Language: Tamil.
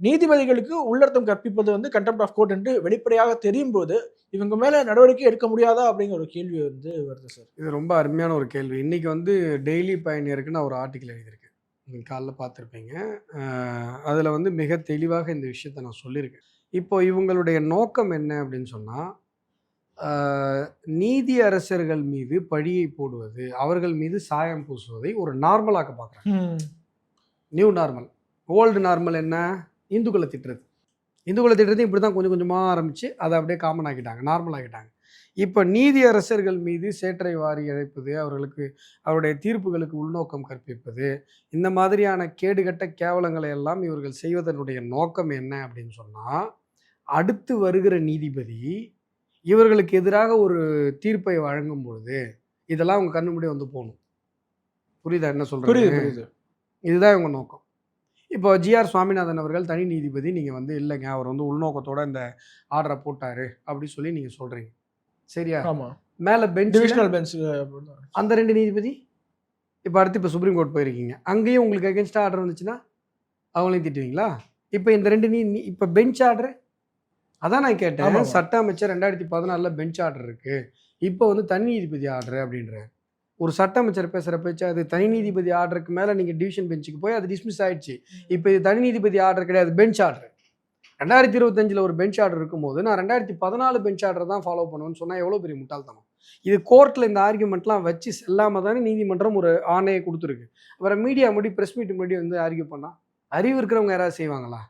நீதிபதிகளுக்கு உள்ளர்த்தம் கற்பிப்பது வந்து கண்டெம்ட் ஆஃப் கோர்ட் என்று வெளிப்படையாக தெரியும் போது இவங்க மேல நடவடிக்கை எடுக்க முடியாதா அப்படிங்கிற ஒரு கேள்வி வந்து வருது சார் இது ரொம்ப அருமையான ஒரு கேள்வி. இன்னைக்கு வந்து டெய்லி பயணியருக்கு நான் ஒரு ஆர்டிக்கல் எழுதியிருக்கேன் நீங்கள் காலைல பார்த்துருப்பீங்க. அதில் வந்து மிக தெளிவாக இந்த விஷயத்தை நான் சொல்லியிருக்கேன். இப்போ இவங்களுடைய நோக்கம் என்ன அப்படின்னு சொன்னால் நீதி அரசர்கள் மீது பழியை போடுவது அவர்கள் மீது சாயம் பூசுவதை ஒரு நார்மலாக்க பார்க்குறாங்க நியூ நார்மல் ஓல்டு நார்மல் என்ன? இந்துக்களை திட்டுறது. இந்துக்களை திட்டுறது இப்படி தான் கொஞ்சம் கொஞ்சமாக ஆரம்பித்து அதை அப்படியே காமன் ஆக்கிட்டாங்க நார்மல் ஆக்கிட்டாங்க. இப்போ நீதி அரசர்கள் மீது சேற்றை வாரி இழைப்பது அவர்களுக்கு அவருடைய தீர்ப்புகளுக்கு உள்நோக்கம் கற்பிப்பது இந்த மாதிரியான கேடுகட்ட கேவலங்களை எல்லாம் இவர்கள் செய்வதனுடைய நோக்கம் என்ன அப்படின்னு சொன்னால் அடுத்து வருகிற நீதிபதி இவர்களுக்கு எதிராக ஒரு தீர்ப்பை வழங்கும் பொழுது இதெல்லாம் அவங்க கண்ணு முடி வந்து போகணும். புரியுதா என்ன புரியுது. இதுதான் இவங்க நோக்கம். இப்போ ஜிஆர் சுவாமிநாதன் அவர்கள் தனி நீதிபதி. நீங்கள் வந்து இல்லைங்க. அவர் வந்து உள்நோக்கத்தோட இந்த ஆர்டரை போட்டாரு அப்படி சொல்லி நீங்கள் சொல்கிறீங்க சரியா? ஆமா. மேலே பெஞ்ச் டிவிஷனல் பெஞ்ச் அந்த ரெண்டு நீதிபதி? இப்போ அடுத்து இப்போ சுப்ரீம் கோர்ட் போயிருக்கீங்க. அங்கேயும் உங்களுக்கு அகேன்ஸ்டாக ஆர்டர் வந்துச்சுன்னா அவங்களையும் திட்டுவீங்களா? இப்போ இந்த ரெண்டு நீ இப்போ பெஞ்ச் ஆர்டர் அதான் நான் கேட்டேன். சட்ட அமைச்சர் ரெண்டாயிரத்தி பதினாலில் பெஞ்ச் ஆர்டர் இருக்கு. இப்போ வந்து தனி நீதிபதி ஆர்டர் அப்படின்ற ஒரு சட்ட அமைச்சர் பேசுகிற பேச்சு அது தனி நீதிபதி ஆர்டருக்கு மேலே நீங்கள் டிவிஷன் பெஞ்சுக்கு போய் அது டிஸ்மிஸ் ஆயிடுச்சு. இப்போ இது தனி நீதிபதி ஆர்டர் கிடையாது பெஞ்ச் ஆர்டர். ரெண்டாயிரத்தி இருபத்தஞ்சில் ஒரு பெஞ்ச் ஆர்டர் இருக்கும்போது நான் ரெண்டாயிரத்தி பதினாலு பெஞ்ச் ஆர்டர் தான் ஃபாலோ பண்ணுவேன்னு சொன்னால் எவ்வளோ பெரிய முட்டாள்தனம்? இது கோர்ட்டில் இந்த ஆர்குமெண்ட்லாம் வச்சு செல்லாமல் தானே நீதிமன்றம் ஒரு ஆணையை கொடுத்துருக்கு. அப்புறம் மீடியா முடி ப்ரெஸ் மீட் முடி வந்து ஆர்கியூ பண்ணால் அறிவு இருக்கிறவங்க யாராவது செய்வாங்களா?